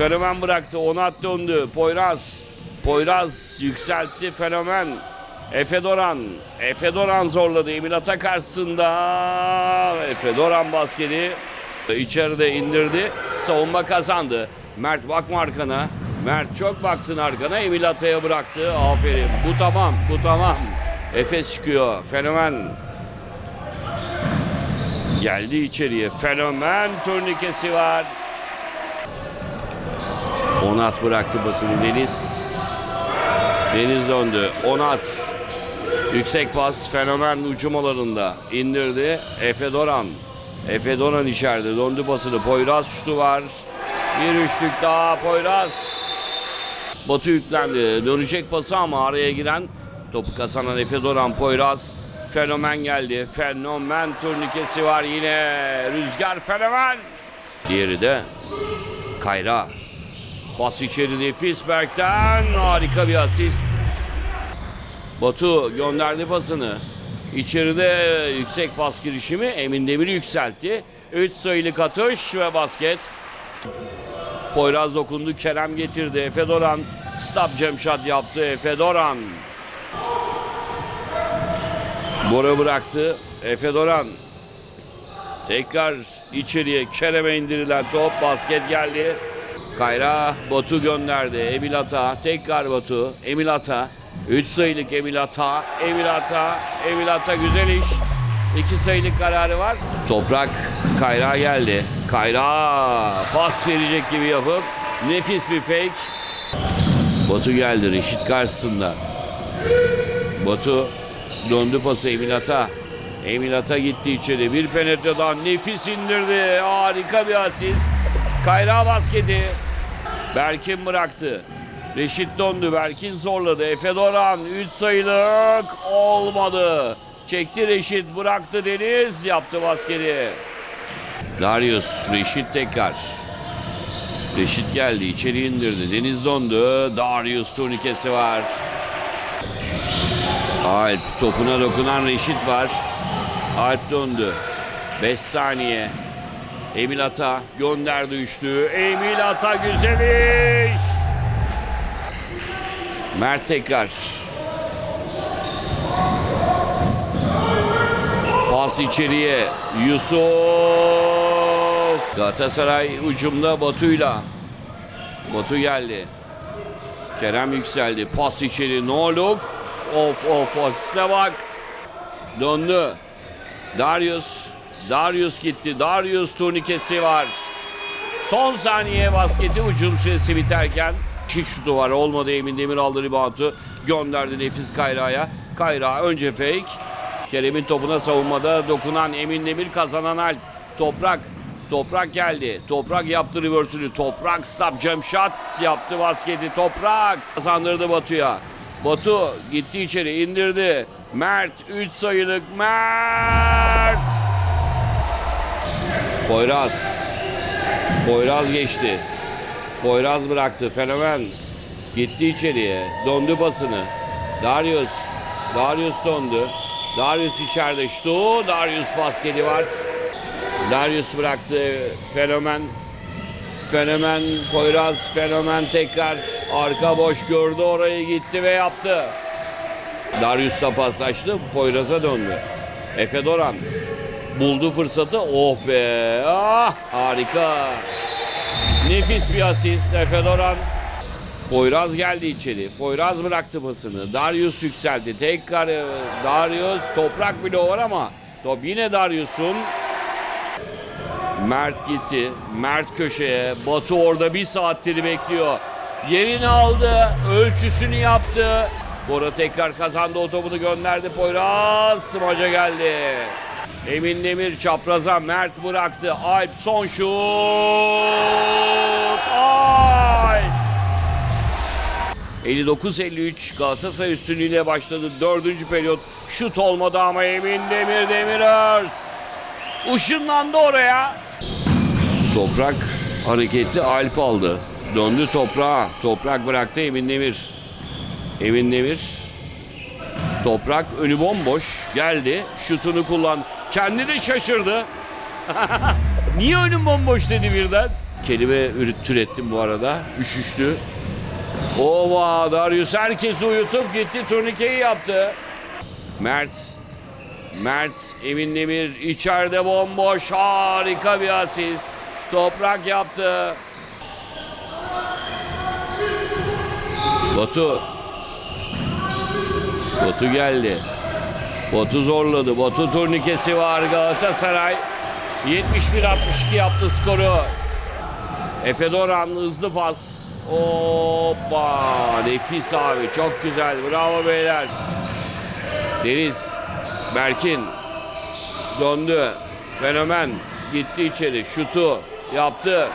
Fenomen bıraktı. Onat döndü. Poyraz. Poyraz yükseltti. Fenomen. Efe Doran. Efe Doran zorladı. Emin Ata karşısında. Efe Doran basketi içeride indirdi. Savunma kazandı. Mert bakma arkana. Mert çok baktın arkana. Emil Ata'ya bıraktı. Aferin. Bu tamam. Bu tamam. Efes çıkıyor. Fenomen. Geldi içeriye. Fenomen turnikesi var. Onat bıraktı basını Deniz. Deniz döndü. Onat. Yüksek pas fenomen ucumalarında indirdi. Efe Doran. Efe Doran içeride döndü basını. Poyraz şutu var. Bir üçlük daha Poyraz. Batu yüklendi. Dönecek pası ama araya giren topu kazanan Efe Doran Poyraz. Fenomen geldi. Fenomen turnikesi var yine. Rüzgar fenomen. Diğeri de Kayra. Pas içeri nefis Berk'ten harika bir asist. Batu gönderdi pasını. İçeride yüksek pas girişimi Emin Demir yükseltti. 3 sayılık atış ve basket. Poyraz dokundu. Kerem getirdi. Efe Doran stop Cemşat yaptı. Efe Doran. Bora bıraktı. Efe Doran. Tekrar içeriye Kerem'e indirilen top. Basket geldi. Kayra Batu gönderdi. Emil Ata. Tekrar Batu. Emil Ata. 3 sayılık Emil Ata. Emil Ata. Emil Ata güzel iş. 2 sayılık kararı var. Toprak Kayra geldi. Kayra pas verecek gibi yapıp nefis bir fake. Batu geldi Reşit karşısında. Batu döndü pası Emil Ata. Emil Ata gitti içeri. Bir penetreden nefis indirdi. Harika bir asist. Kayra basketi. Berkin bıraktı. Reşit döndü. Berkin zorladı. Efe Doran 3 sayılık olmadı. Çekti Reşit bıraktı Deniz yaptı basketi. Darius Reşit tekrar. Reşit geldi içeri indirdi. Deniz döndü. Darius turnikesi var. Alp topuna dokunan Reşit var. Alp döndü. 5 saniye. Emil Ata gönderdi üçlü. Emil Ata güzel iş. Mert tekrar. Pas içeriye. Yusuf. Galatasaray ucumda Batu'yla. Batu geldi. Kerem yükseldi. Pas içeri. No look. Of of asiste bak. Döndü. Darius. Darius gitti. Darius turnikesi var. Son saniye basketi ucum süresi biterken çift şutu var. Olmadı Emin Demir aldı reboundu. Gönderdi Nefis Kayra'ya. Kayra önce fake. Kerem'in topuna savunmada dokunan Emin Demir kazanan Alp. Toprak. Toprak geldi. Toprak yaptı reverse'ünü. Toprak stop jump shot yaptı basketi. Toprak kazandırdı Batu'ya. Batu gitti içeri indirdi. Mert 3 sayılık Mert. Poyraz. Poyraz geçti. Poyraz bıraktı. Fenomen. Gitti içeriye. Döndü basını. Darius. Darius döndü. Darius içeride şutu. Darius basketi var. Darius bıraktı. Fenomen. Fenomen Poyraz Fenomen tekrar arka boş gördü orayı gitti ve yaptı. Darius'la paslaştı Poyraz'a döndü. Efe Doran buldu fırsatı. Oh be! Ah harika! Nefis bir asist Efe Doran. Poyraz geldi içeri. Poyraz bıraktı pasını. Darius yükseldi. Tekrar e, Darius toprak bile var ama top yine Darius'un. Mert gitti. Mert köşeye. Batu orada bir saattir bekliyor. Yerini aldı. Ölçüsünü yaptı. Bora tekrar kazandı. O topunu gönderdi. Poyraz smaca geldi. Emin Demir çapraza Mert bıraktı. Alp son şut. Alp. 59-53 Galatasaray üstünlüğüyle başladı. Dördüncü periyot şut olmadı ama Emin Demir Demirörs. Işınlandı oraya. Toprak hareketli Alp aldı. Döndü toprağa. Toprak bıraktı Emin Demir. Emin Demir. Toprak önü bomboş. Geldi. Şutunu kullan. Kendi de şaşırdı. Niye önüm bomboş dedi birden. kelime türettim bu arada. Üşüştü. Ova Darius herkesi uyutup gitti turnikeyi yaptı. Mert. Mert Emin Demir içeride bomboş harika bir asist. Toprak yaptı. Batu. Batu geldi. Batu zorladı. Batu turnikesi var Galatasaray. 71-62 yaptı skoru. Efe Doran hızlı pas. Hoppa nefis abi çok güzel bravo beyler. Deniz Berkin döndü. Fenomen gitti içeri şutu yaptı.